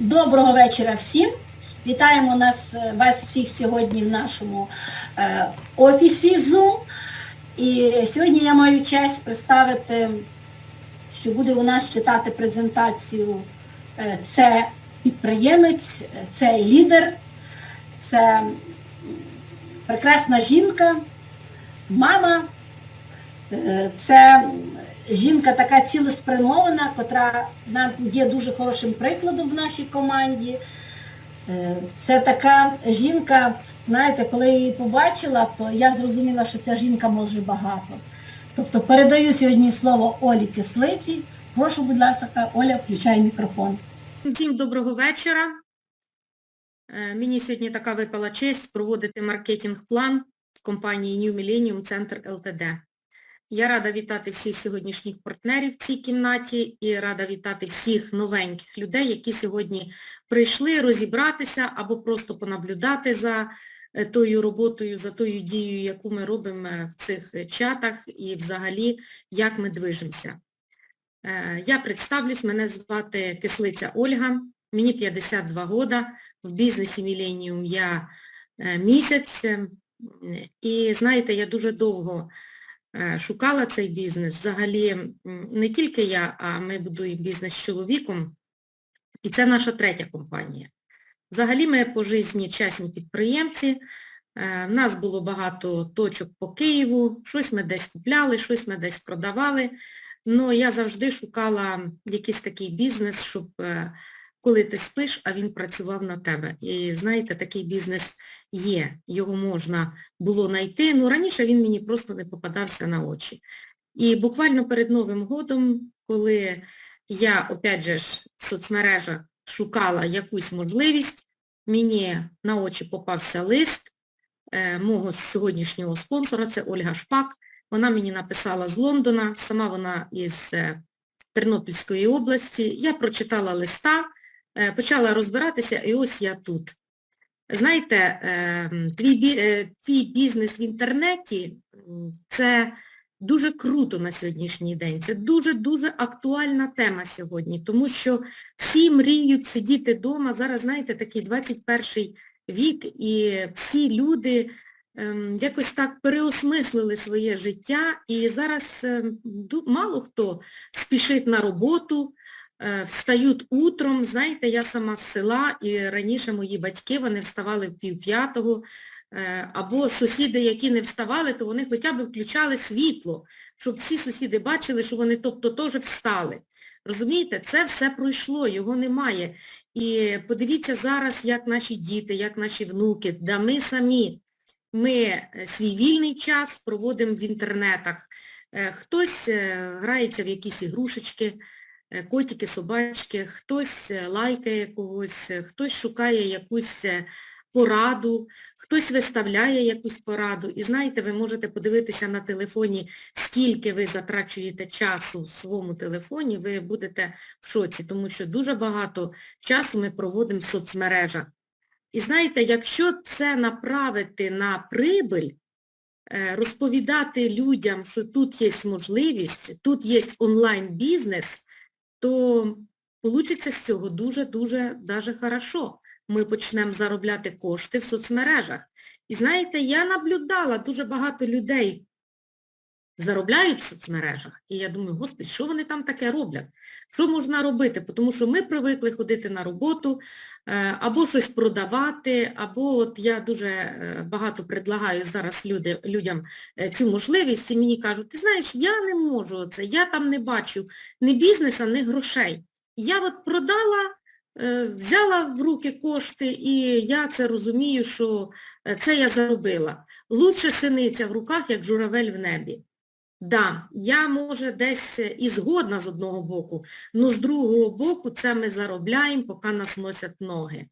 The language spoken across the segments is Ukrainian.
Доброго вечора всім. Вітаємо нас, е, вас всіх сьогодні в нашому е, офісі Zoom. І сьогодні я маю честь представити, що буде у нас читати презентацію. Е, це підприємець, е, це лідер, це прекрасна жінка, мама. Е, Це жінка така цілеспрямована, котра нам є дуже хорошим прикладом в нашій команді. Е, Це така жінка, знаєте, коли я її побачила, то я зрозуміла, що ця жінка може багато. Тобто передаю сьогодні слово Олі Кислиці. Прошу, будь ласка, Оля, включай мікрофон. Всім доброго вечора. Е, Мені сьогодні така випала честь проводити маркетинг-план компанії New Millennium Center LTD. Я рада вітати всіх сьогоднішніх партнерів в цій кімнаті і рада вітати всіх новеньких людей, які сьогодні прийшли розібратися або просто понаблюдати за е, тою роботою, за тою дією, яку ми робимо в цих чатах і взагалі, як ми движемося. Е, Я представлюсь, мене звати Кислиця Ольга, мені 52 года, в бізнесі Millennium я е, місяць. е, І знаєте, я дуже довго шукала цей бізнес. Взагалі, не тільки я, а ми будуємо бізнес з чоловіком. І це наша третя компанія. Взагалі ми по житті чесні підприємці. Е, В нас було багато точок по Києву, щось ми десь купляли, щось ми десь продавали. Ну, я завжди шукала якийсь такий бізнес, щоб е, коли ти спиш, а він працював на тебе. І знаєте, такий бізнес є, його можна було знайти. Ну, раніше він мені просто не попадався на очі. І буквально перед Новим годом, коли я, опять же, в соцмережах шукала якусь можливість, мені на очі попався лист е, мого сьогоднішнього спонсора, це Ольга Шпак. Вона мені написала з Лондона, сама вона із е, Тернопільської області. Я прочитала листа, почала розбиратися, і ось я тут. Знаєте, е, твій, е, твій бізнес в інтернеті це дуже круто на сьогоднішній день. Це дуже-дуже актуальна тема сьогодні, тому що всі мріють сидіти вдома. Зараз, знаєте, такий 21 вік, і всі люди ем, якось так переосмислили своє життя, і зараз ем, мало хто спішить на роботу, е, встають утром. Знаєте, я сама з села, і раніше мої батьки, вони вставали в пів п'ятого, е, або сусіди, які не вставали, то вони хоча б включали світло, щоб всі сусіди бачили, що вони тобто теж встали. Розумієте, це все пройшло, його немає. І подивіться зараз, як наші діти, як наші внуки, да ми самі, ми е, свій вільний час проводимо в інтернетах. Е, Хтось е, грається в якісь ігрушечки, е, котики, собачки, хтось е, лайкає когось, е, хтось шукає якусь е, пораду, хтось виставляє якусь пораду. І знаєте, ви можете подивитися на телефоні, скільки ви затрачуєте часу в своєму телефоні, ви будете в шоці, тому що дуже багато часу ми проводимо в соцмережах. І знаєте, якщо це направити на прибиль, е, розповідати людям, що тут є можливість, тут є онлайн-бізнес, то вийде з цього дуже-дуже даже хорошо. Ми почнемо заробляти кошти в соцмережах. І знаєте, я наблюдала дуже багато людей заробляють в соцмережах, і я думаю, господи, що вони там таке роблять? Що можна робити? Тому що ми привикли ходити на роботу, е, або щось продавати, або от я дуже е, багато предлагаю зараз люди, людям е, цю можливість, і мені кажуть, ти знаєш, я не можу це, я там не бачу ні бізнеса, ні грошей. Я от продала, взяла в руки кошти, і я це розумію, що це я заробила. Лучше синиця в руках, як журавель в небі. Да, я, може, десь і згодна з одного боку, але з другого боку це ми заробляємо, поки нас носять ноги.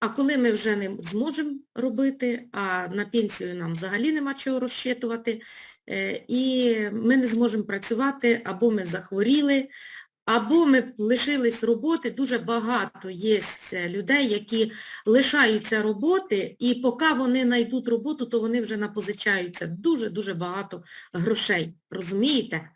А коли ми вже не зможемо робити, а на пенсію нам взагалі нема чого розчитувати, е, і ми не зможемо працювати, або ми захворіли, або ми лишились роботи, дуже багато є е, людей, які лишаються роботи, і поки вони знайдуть роботу, то вони вже напозичаються дуже-дуже багато грошей, розумієте?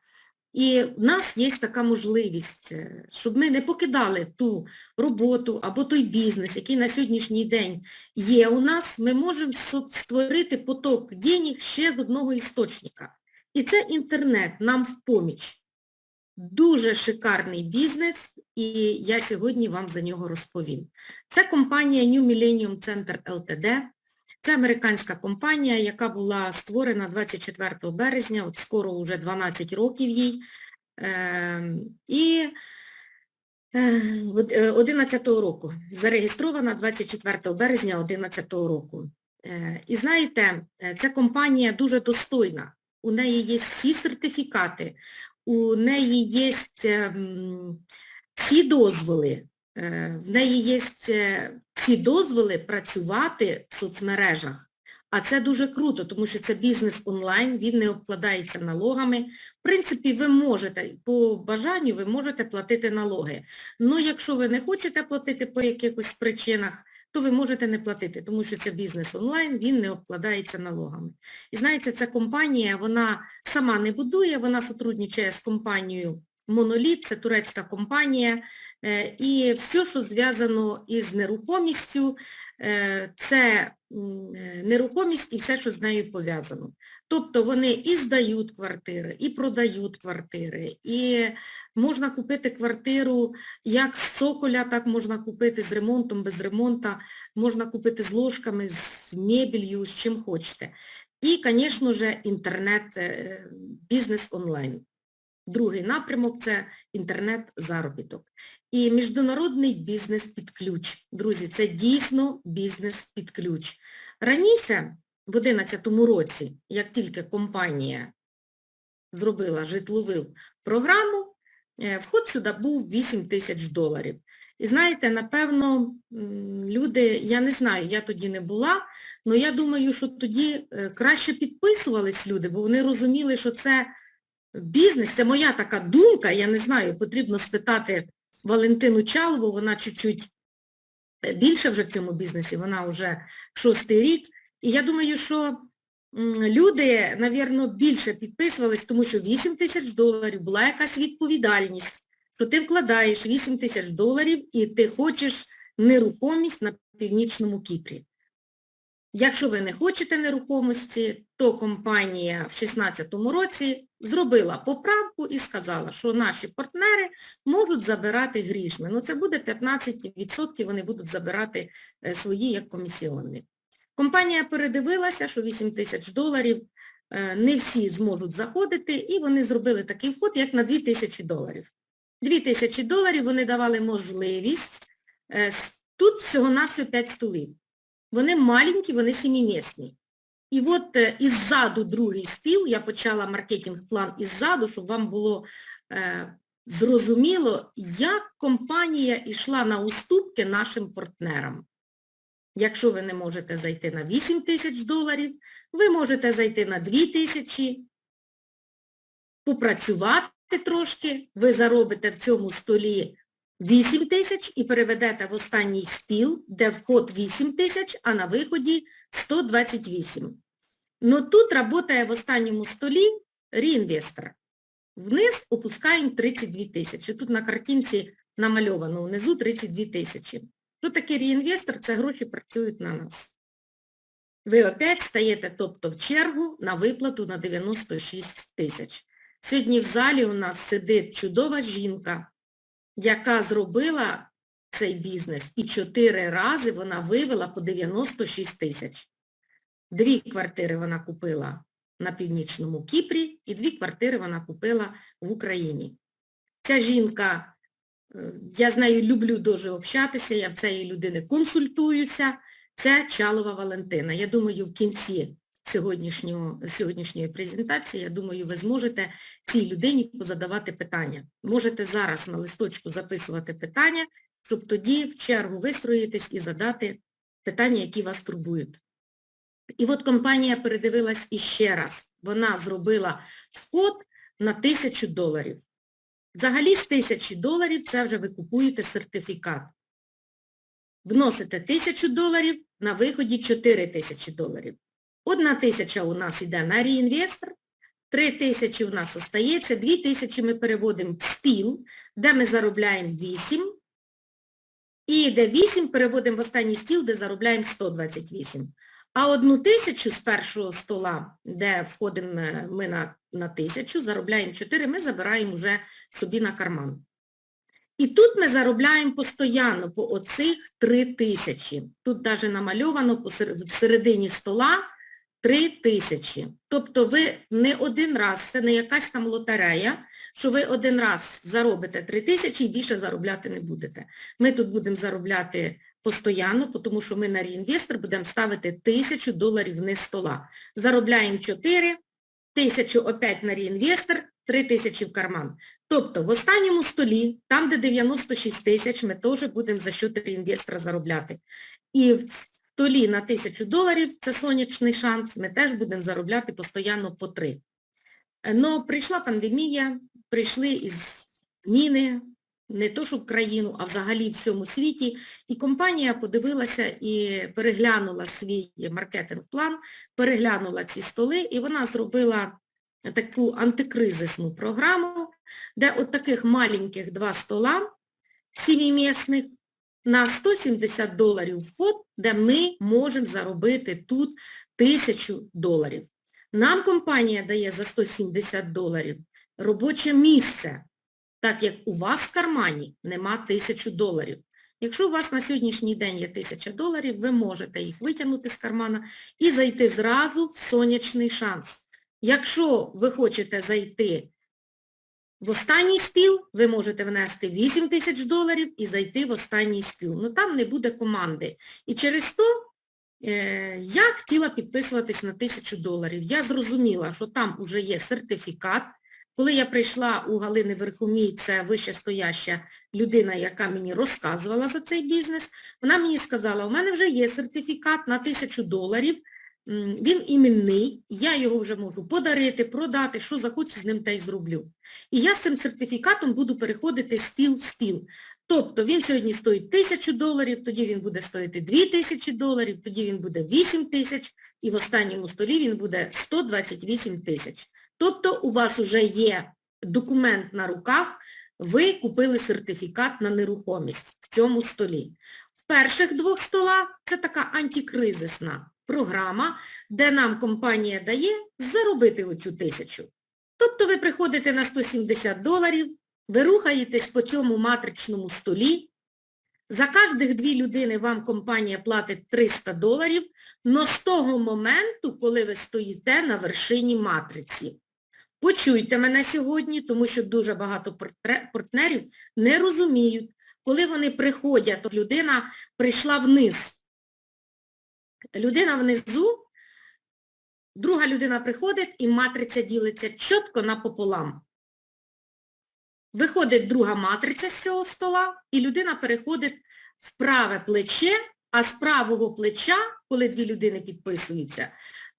І в нас є така можливість, е, щоб ми не покидали ту роботу або той бізнес, який на сьогоднішній день є у нас, ми можемо створити поток денег ще з одного істочника. І це інтернет нам в поміч. Дуже шикарний бізнес, і я сьогодні вам за нього розповім. Це компанія New Millennium Center Ltd. Це американська компанія, яка була створена 24 березня, от скоро вже 12 років їй. Ем, І е, е, 11 року, зареєстрована 24 березня 11 року. Е, І знаєте, е, ця компанія дуже достойна. У неї є всі сертифікати, у неї є ем, всі дозволи, е, в неї є е, всі дозволи працювати в соцмережах. А це дуже круто, тому що це бізнес онлайн, він не обкладається налогами. В принципі, ви можете, по бажанню ви можете платити налоги. Ну, якщо ви не хочете платити по якихось причинах, то ви можете не платити, тому що це бізнес онлайн, він не обкладається налогами. І знаєте, ця компанія, вона сама не будує, вона сотрудничає з компанією Моноліт, це турецька компанія, е, і все, що зв'язано із нерухомістю, е, це нерухомість і все, що з нею пов'язано. Тобто вони і здають квартири, і продають квартири, і можна купити квартиру як з цоколя, так можна купити з ремонтом, без ремонта, можна купити з ложками, з мебелью, з чим хочете. І, звісно ж, інтернет, е, бізнес онлайн. Другий напрямок – це інтернет-заробіток. І міжнародний бізнес під ключ. Друзі, це дійсно бізнес під ключ. Раніше, в 2011 році, як тільки компанія зробила житлову програму, е, вход сюди був 8 тисяч доларів. І знаєте, напевно, люди, я не знаю, я тоді не була, але я думаю, що тоді е, краще підписувались люди, бо вони розуміли, що це бізнес, це моя така думка, я не знаю, потрібно спитати Валентину Чалову, вона чуть-чуть е, більше вже в цьому бізнесі, вона вже шостий рік. І я думаю, що люди, навірно, більше підписувались, тому що 8 тисяч доларів була якась відповідальність, що ти вкладаєш 8 тисяч доларів і ти хочеш нерухомість на Північному Кіпрі. Якщо ви не хочете нерухомості, то компанія в 2016 році зробила поправку і сказала, що наші партнери можуть забирати грішми. Ну це буде 15%, вони будуть забирати е, свої як комісіонні. Компанія передивилася, що 8 тисяч доларів е, не всі зможуть заходити, і вони зробили такий вход, як на 2 тисячі доларів. 2 тисячі доларів вони давали можливість, е, тут всього-навсього 5 столів. Вони маленькі, вони сімімісні. І от е, іззаду другий стіл, я почала маркетинг-план іззаду, щоб вам було е, зрозуміло, як компанія йшла на уступки нашим партнерам. Якщо ви не можете зайти на 8 тисяч доларів, ви можете зайти на 2 тисячі, попрацювати трошки, ви заробите в цьому столі 8 тисяч і переведете в останній стіл, де вход 8 тисяч, а на виході 128. Ну тут працює в останньому столі реінвестор. Вниз опускаємо 32 тисячі. Тут на картинці намальовано внизу 32 тисячі. Що таке реінвестор? Це гроші працюють на нас. Ви опять стаєте, тобто в чергу на виплату на 96 тисяч. Сьогодні в залі у нас сидить чудова жінка, яка зробила цей бізнес і чотири рази вона вивела по 96 тисяч. Дві квартири вона купила на Північному Кіпрі і дві квартири вона купила в Україні. Ця жінка, е, я з нею люблю дуже общатися, я в цієї людини консультуюся. Це Чалова Валентина. Я думаю, в кінці сьогоднішньої презентації, я думаю, ви зможете цій людині позадавати питання. Можете зараз на листочку записувати питання, щоб тоді в чергу вистроїтись і задати питання, які вас турбують. І от компанія передивилась іще раз. Вона зробила вход на тисячу доларів. Взагалі з тисячі доларів це вже ви купуєте сертифікат. Вносите тисячу доларів, на виході 4 тисячі доларів. Одна тисяча у нас йде на реінвестор, 3 тисячі у нас остається, 2 тисячі ми переводимо в стіл, де ми заробляємо 8, і де 8 переводимо в останній стіл, де заробляємо 128. А одну тисячу з першого стола, де входимо е, ми на, на тисячу, заробляємо 4, ми забираємо вже собі на карман. І тут ми заробляємо постійно по оцих 3 тисячі. Тут навіть намальовано в середині стола 3 тисячі. Тобто ви не один раз, це не якась там лотерея, що ви один раз заробите 3 тисячі і більше заробляти не будете. Ми тут будемо заробляти постійно, тому що ми на реінвестор будемо ставити тисячу доларів вниз стола. Заробляємо 4, тисячу опять на реінвестор, 3 тисячі в карман. Тобто в останньому столі, там де 96 тисяч, ми теж будемо за счет реінвестора заробляти. І столі на тисячу доларів, це сонячний шанс, ми теж будемо заробляти постійно по 3. Но прийшла пандемія, прийшли із міни, не то що в країну, а взагалі в всьому світі. І компанія подивилася і переглянула свій маркетинг-план, переглянула ці столи, і вона зробила таку антикризисну програму, де от таких маленьких два стола, сімімісних, на 170 доларів вход, де ми можемо заробити тут тисячу доларів. Нам компанія дає за 170 доларів робоче місце, так як у вас в кармані нема тисячу доларів. Якщо у вас на сьогоднішній день є тисяча доларів, ви можете їх витягнути з кармана і зайти зразу в сонячний шанс. Якщо ви хочете зайти в останній стіл, ви можете внести 8 тисяч доларів і зайти в останній стіл. Ну там не буде команди. І через то е, я хотіла підписуватись на тисячу доларів. Я зрозуміла, що там вже є сертифікат. Коли я прийшла у Галини Верхомій, це вищестояща людина, яка мені розказувала за цей бізнес, вона мені сказала, у мене вже є сертифікат на тисячу доларів, він іменний, я його вже можу подарити, продати, що захочу з ним та й зроблю. І я з цим сертифікатом буду переходити стіл в стіл. Тобто він сьогодні стоїть тисячу доларів, тоді він буде стоїти 2 тисячі доларів, тоді він буде 8 тисяч, і в останньому столі він буде 128 тисяч. Тобто у вас вже є документ на руках, ви купили сертифікат на нерухомість в цьому столі. В перших двох столах це така антикризисна програма, де нам компанія дає заробити оцю тисячу. Тобто ви приходите на 170 доларів, ви рухаєтесь по цьому матричному столі, за кожних дві людини вам компанія платить 300 доларів, но з того моменту, коли ви стоїте на вершині матриці. Почуйте мене сьогодні, тому що дуже багато партнерів не розуміють, коли вони приходять, людина прийшла вниз. Людина внизу, друга людина приходить і матриця ділиться чітко напополам. Виходить друга матриця з цього стола, і людина переходить в праве плече, а з правого плеча, коли дві людини підписуються,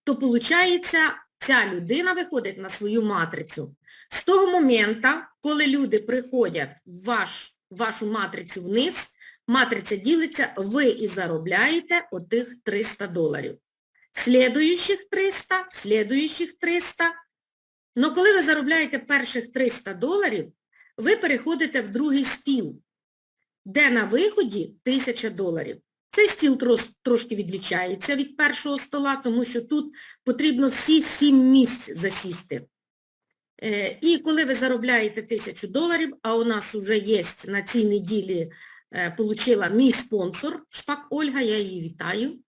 то виходить, ця людина виходить на свою матрицю. З того моменту, коли люди приходять в ваш, вашу матрицю вниз, матриця ділиться, ви і заробляєте отих 300 доларів. Слідуючих 300, слідуючих 300. Но коли ви заробляєте перших 300 доларів, ви переходите в другий стіл, де на виході 1000 доларів. Цей стіл трошки відлічається від першого стола, тому що тут потрібно всі сім місць засісти. Е, і коли ви заробляєте 1000 доларів, а у нас вже є на цій неділі, получила мій спонсор, Шпак Ольга, я її вітаю.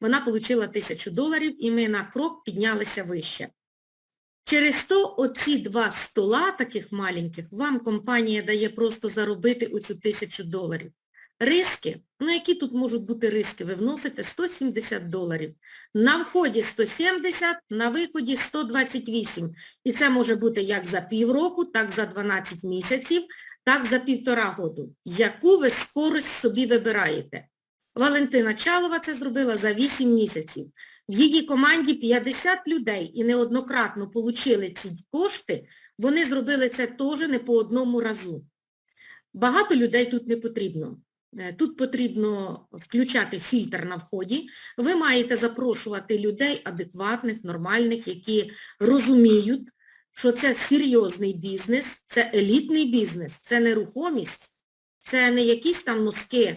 Вона отримала 1000 доларів і ми на крок піднялися вище. Через то оці два стола таких маленьких вам компанія дає просто заробити оцю тисячу доларів. Риски, ну які тут можуть бути риски? Ви вносите 170 доларів. На вході 170, на виході 128. І це може бути як за півроку, так за 12 місяців, так за півтора году. Яку ви скорость собі вибираєте? Валентина Чалова це зробила за 8 місяців. В її команді 50 людей і неоднократно отримали ці кошти, вони зробили це теж не по одному разу. Багато людей тут не потрібно. Е, Тут потрібно включати фільтр на вході. Ви маєте запрошувати людей адекватних, нормальних, які розуміють, що це серйозний бізнес, це елітний бізнес, це нерухомість, це не якісь там носки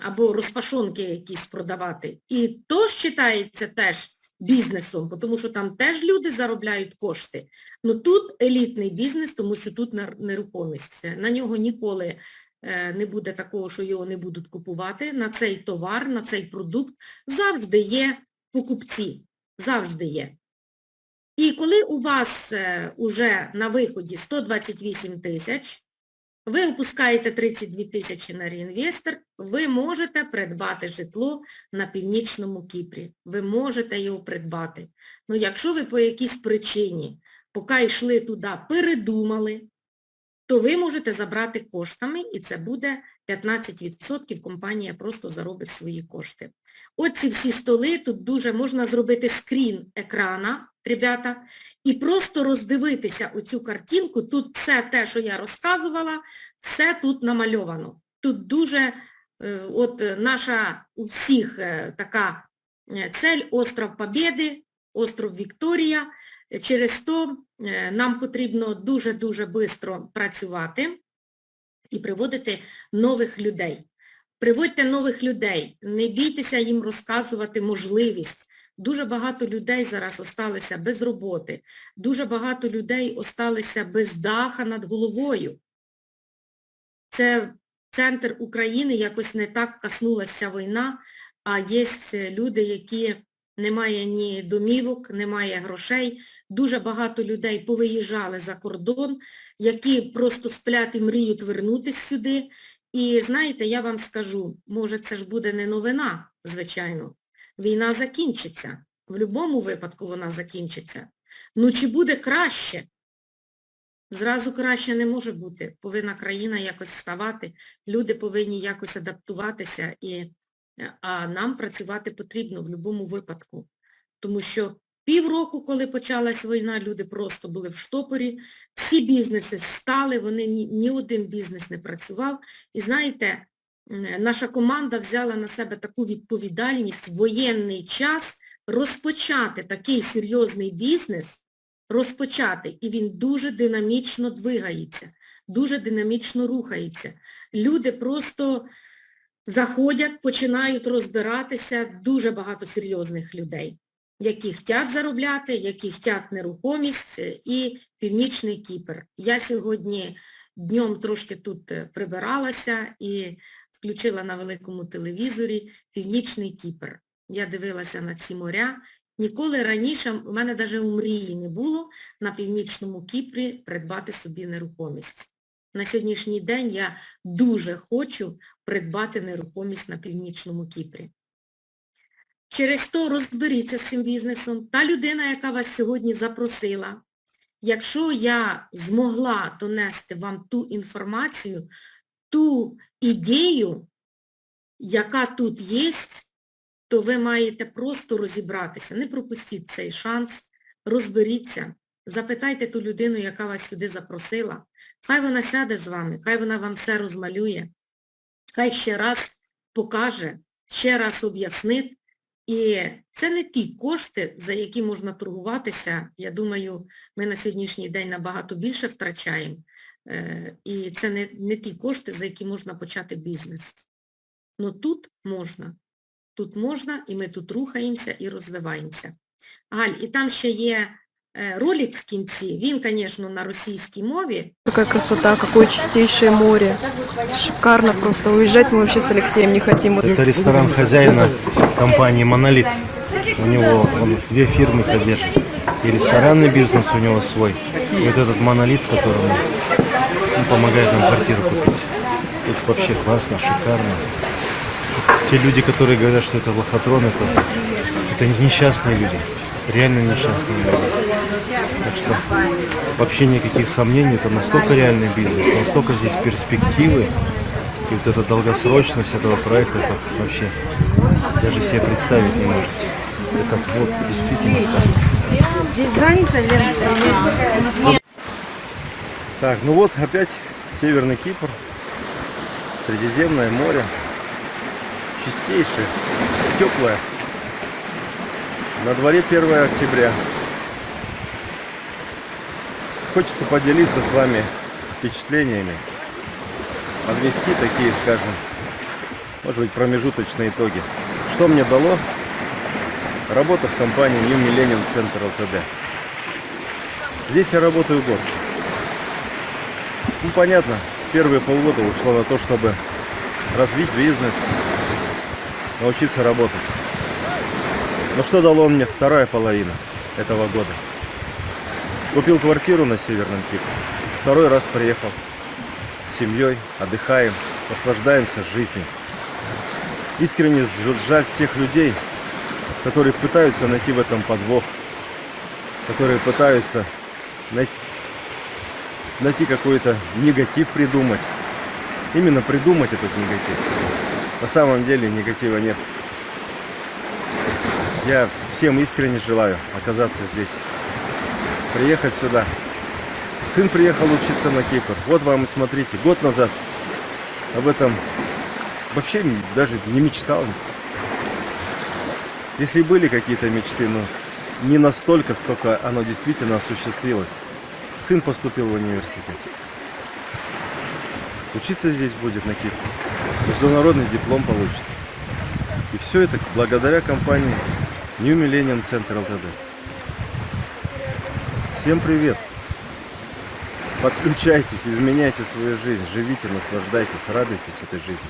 або розпашонки якісь продавати. І то вважається теж бізнесом, тому що там теж люди заробляють кошти. Ну тут елітний бізнес, тому що тут нерухомість. На нього ніколи е, не буде такого, що його не будуть купувати. На цей товар, на цей продукт завжди є покупці. Завжди є. І коли у вас е, уже на виході 128 тисяч, ви опускаєте 32 тисячі на реінвестор, ви можете придбати житло на Північному Кіпрі. Ви можете його придбати. Ну, якщо ви по якійсь причині, поки йшли туди, передумали, то ви можете забрати коштами, і це буде 15%, компанія просто заробить свої кошти. Оці всі столи, тут дуже можна зробити скрін екрана, ребята, і просто роздивитися оцю картинку. Тут все те, що я розказувала, все тут намальовано. Тут дуже, е, от е, наша у всіх е, така цель – Остров Побєди, Остров Вікторія. Через то нам потрібно дуже-дуже швидко працювати і приводити нових людей. Приводьте нових людей, не бійтеся їм розказувати можливість. Дуже багато людей зараз осталися без роботи, дуже багато людей осталися без даха над головою. Це центр України якось не так коснулася війна, а є люди, які немає ні домівок, немає грошей. Дуже багато людей повиїжджали за кордон, які просто сплять і мріють вернутися сюди. І знаєте, я вам скажу, може це ж буде не новина, звичайно. Війна закінчиться. В будь-якому випадку вона закінчиться. Ну чи буде краще? Зразу краще не може бути. Повинна країна якось ставати, люди повинні якось адаптуватися, і, а нам працювати потрібно в будь-якому випадку. Тому що півроку, коли почалась війна, люди просто були в штопорі, всі бізнеси стали, вони ні, ні один бізнес не працював. І знаєте, наша команда взяла на себе таку відповідальність в воєнний час розпочати такий серйозний бізнес, розпочати, і він дуже динамічно двигається, дуже динамічно рухається. Люди просто заходять, починають розбиратися, дуже багато серйозних людей, які хочуть заробляти, які хочуть нерухомість е, і Північний Кіпр. Я сьогодні днем трошки тут е, прибиралася і включила на великому телевізорі Північний Кіпр. Я дивилася на ці моря. Ніколи раніше, у мене навіть у мрії не було на Північному Кіпрі придбати собі нерухомість. На сьогоднішній день я дуже хочу придбати нерухомість на Північному Кіпрі. Через то розберіться з цим бізнесом. Та людина, яка вас сьогодні запросила, якщо я змогла донести вам ту інформацію, ту ідею, яка тут є, то ви маєте просто розібратися. Не пропустіть цей шанс, розберіться, запитайте ту людину, яка вас сюди запросила. Хай вона сяде з вами, хай вона вам все розмалює, хай ще раз покаже, ще раз об'яснить. І це не ті кошти, за які можна торгуватися. Я думаю, ми на сьогоднішній день набагато більше втрачаємо. Е, І це не, не ті кошти, за які можна почати бізнес. Ну тут можна. Тут можна, і ми тут рухаємося і розвиваємося. Галь, і там ще є е, ролик в кінці, він, звісно, на російській мові. Какая красота, какое чистейшее море. Шикарно просто. Уезжать мы вообще с Алексеем не хотим. Вот Это ресторан хозяина компании «Монолит». У него он две фирмы содержит. И ресторанный бизнес у него свой. И вот этот «Монолит», в котором он помогает нам квартиру купить. Тут вообще классно, шикарно. Те люди, которые говорят, что это лохотрон, это, это несчастные люди. Реально несчастные люди. Так что вообще никаких сомнений, это настолько реальный бизнес, настолько здесь перспективы. И вот эта долгосрочность этого проекта, это вообще даже себе представить не можете. Это вот действительно сказка. здесь занято? Так, ну вот опять Северный Кипр, Средиземное море, чистейшее, теплое. На дворе 1 октября. Хочется поделиться с вами впечатлениями, подвести такие, скажем, может быть, промежуточные итоги. Что мне дало работа в компании New Millennium Center LTD? Здесь я работаю год. Ну, понятно, первые полгода ушло на то, чтобы развить бизнес, научиться работать. Но что дало мне вторая половина этого года? Купил квартиру на Северном Кипре. Второй раз приехал с семьей, отдыхаем, наслаждаемся жизнью. Искренне жаль тех людей, которые пытаются найти в этом подвох, которые пытаются най- найти какой-то негатив придумать. Именно придумать этот негатив. На самом деле негатива нет. Я всем искренне желаю оказаться здесь. Приехать сюда. Сын приехал учиться на Кипр. Вот вам и смотрите. Год назад об этом вообще даже не мечтал. Если были какие-то мечты, но не настолько, сколько оно действительно осуществилось. Сын поступил в университет. Учиться здесь будет на Кипре. Международный диплом получит. И все это благодаря компании New Millennium Center LTD. Всем привет! Подключайтесь, изменяйте свою жизнь, живите, наслаждайтесь, радуйтесь этой жизни.